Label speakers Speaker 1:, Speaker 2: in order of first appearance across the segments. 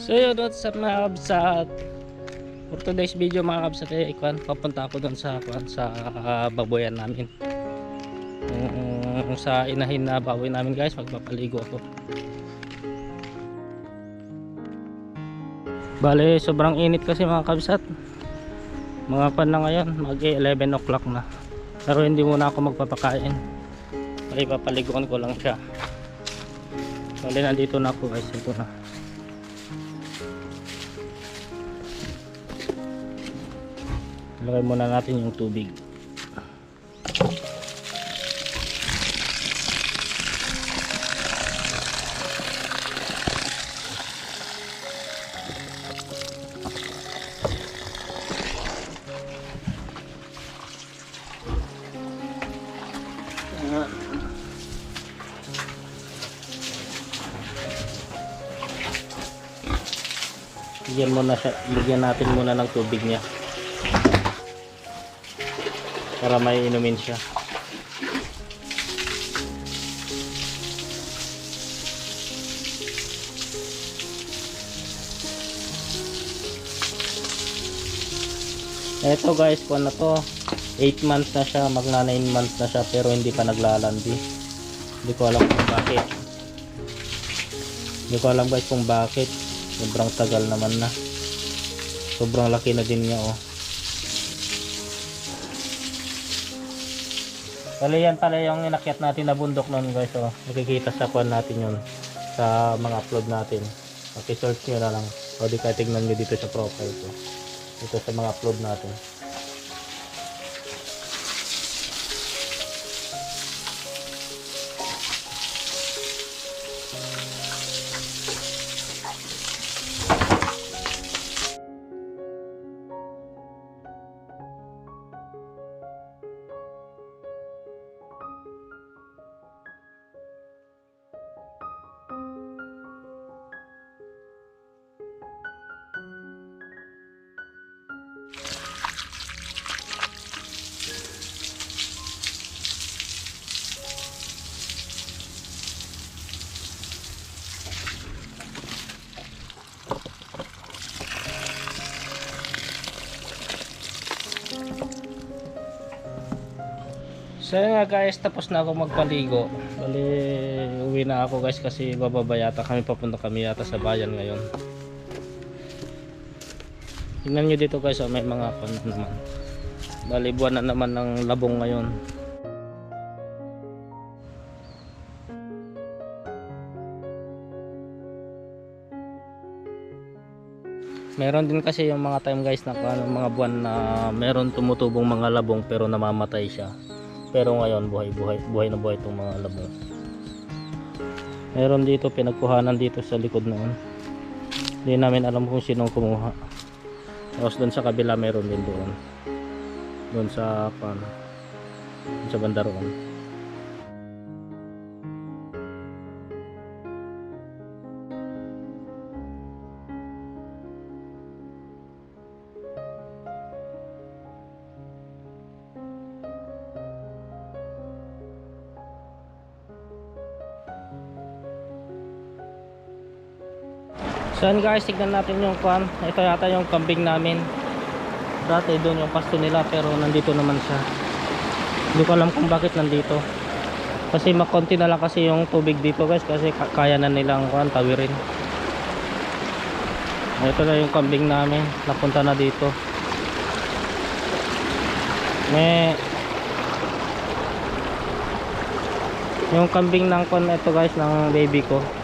Speaker 1: So yun, what's up mga kabsat? For today's video mga kabsat, eh, ikwan, papunta ako doon sa, ikwan, sa ah, baboyan namin. Yung sa inahin na baboy namin guys, magpapaligo ako. Bale, sobrang init kasi mga kabsat. Mga pan na ngayon, mag 11 o'clock na. Pero hindi muna ako magpapakain. Ay, papaliguan ko lang siya. Bale, nandito na ako guys, ito na. Lagay muna natin yung tubig. Bigyan muna siya, bigyan natin muna ng tubig niya. Para may inumin siya. Ito guys, kung na to, 8 months na siya, magna 9 months na siya pero hindi pa naglalandi. Hindi ko alam kung bakit. Hindi ko alam guys kung bakit. Sobrang tagal naman na. Sobrang laki na din niya oh. Bali yan pala yung inakyat natin na bundok noon guys oh. Makikita sa kwan natin yun sa mga upload natin. Paki-search nyo na lang. O di ka tignan nyo dito sa profile ko. Dito sa mga upload natin. So yun nga guys, tapos na ako magpaligo. Bali, uwi na ako guys kasi bababa yata kami papunta kami yata sa bayan ngayon. Tingnan nyo dito guys, oh, may mga pan naman. Bali, buwan na naman ng labong ngayon. Meron din kasi yung mga time guys na ano, mga buwan na meron tumutubong mga labong pero namamatay siya. Pero ngayon buhay buhay buhay na buhay itong mga labong. Meron dito pinagkuhanan dito sa likod noon. Hindi namin alam kung sinong kumuha. Tapos doon sa kabila meron din doon. Doon sa pan. Sa banda So yun guys, tignan natin yung kwan. Ito yata yung kambing namin. Dati doon yung pasto nila pero nandito naman siya. Hindi ko alam kung bakit nandito. Kasi makonti na lang kasi yung tubig dito guys kasi ka- kaya na nilang kwan tawirin. Ito na yung kambing namin. Napunta na dito. May yung kambing ng kwan ito guys ng baby ko.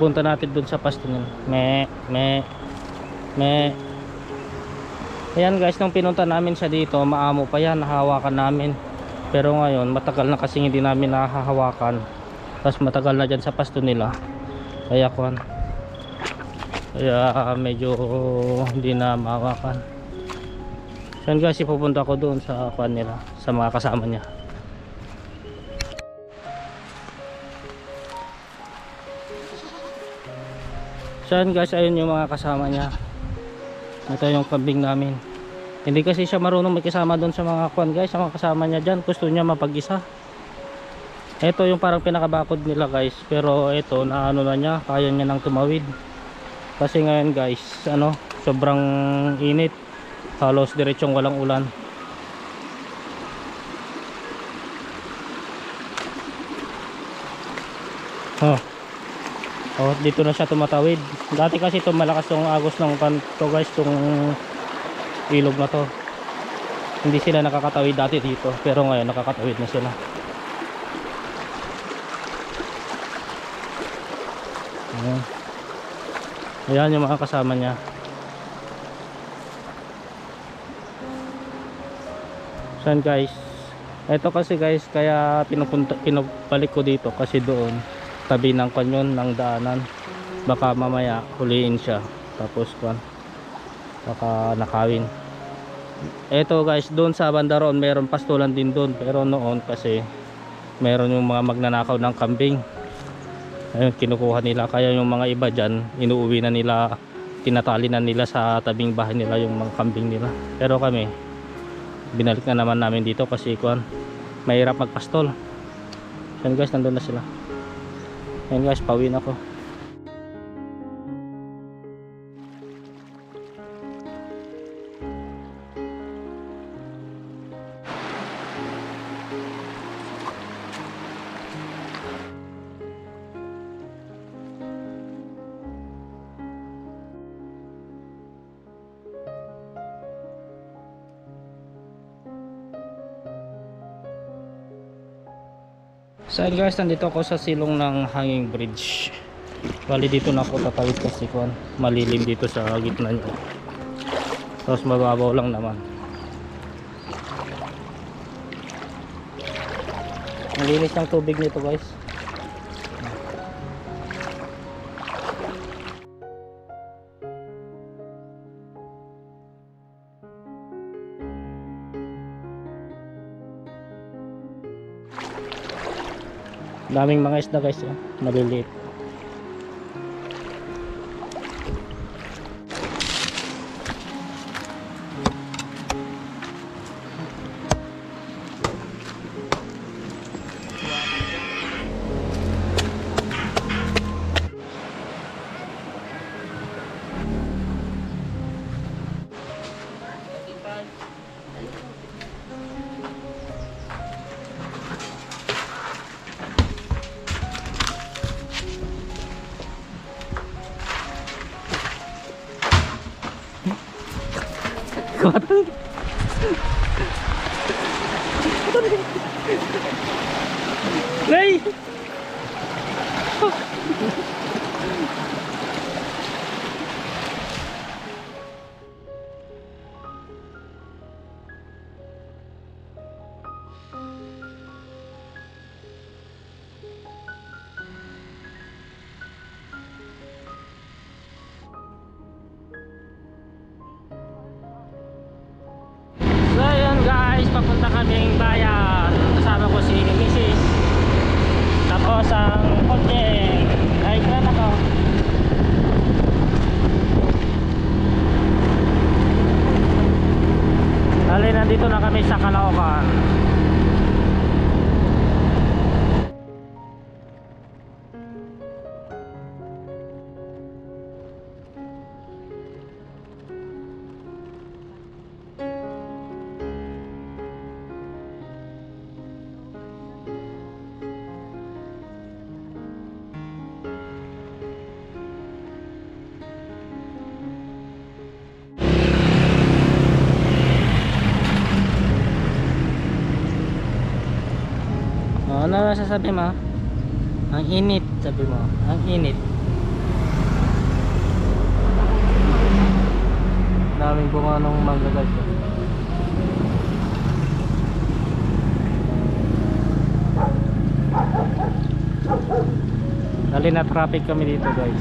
Speaker 1: Punta natin dun sa pasto nun me me me. Ayan guys nung pinunta namin siya dito maamo pa yan nahawakan namin. Pero ngayon matagal na kasi hindi namin nahahawakan. Tapos matagal na dyan sa pasto nila. Kaya kuhan kaya medyo hindi na mahawakan. So guys ipupunta ko doon sa kuhan nila sa mga kasama niya So yan guys, ayun yung mga kasama niya. Ito yung kambing namin. Hindi kasi siya marunong makisama doon sa mga kwan guys, sa mga kasama niya dyan. Gusto niya mapag-isa. Ito yung parang pinakabakod nila guys. Pero ito, na ano na niya, kaya niya nang tumawid. Kasi ngayon guys, ano, sobrang init. Halos diretsong walang ulan. Oh. Oh, dito na siya tumatawid. Dati kasi ito malakas tong agos ng kanto guys, tong ilog na to. Hindi sila nakakatawid dati dito, pero ngayon nakakatawid na sila. Ayan. Ayan yung mga kasama niya. Saan guys? Ito kasi guys, kaya pinupunta, pinabalik ko dito kasi doon tabi ng kanyon ng daanan. Baka mamaya huliin siya. Tapos kwan. Baka nakawin. Ito guys, doon sa banda roon, meron pastulan din doon. Pero noon kasi meron yung mga magnanakaw ng kambing. Ayun, kinukuha nila. Kaya yung mga iba dyan, inuuwi na nila, tinatali na nila sa tabing bahay nila yung mga kambing nila. Pero kami, binalik na naman namin dito kasi kwan, mahirap magpastol. Yan guys, nandun na sila. Yan guys, pauwi ako. So ayun guys, nandito ako sa silong ng hanging bridge. Bali dito na ako tatawid kasi kuan, malilim dito sa gitna niya. Tapos mababaw lang naman. Ang linis ng tubig nito guys. Daming mga isda guys, oh. maliliit. 我真 Tapos ang kotse. Ay, kaya ako. Dali, nandito na kami sa Caloocan. Ano sasabi mo? Ang init, sabi mo. Ang init. Daming bunga ng mangga guys. Dali na traffic kami dito guys,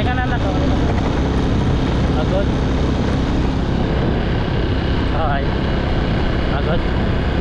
Speaker 1: Ay ka na to. Agod. Ay. Agod.
Speaker 2: Init, sobra.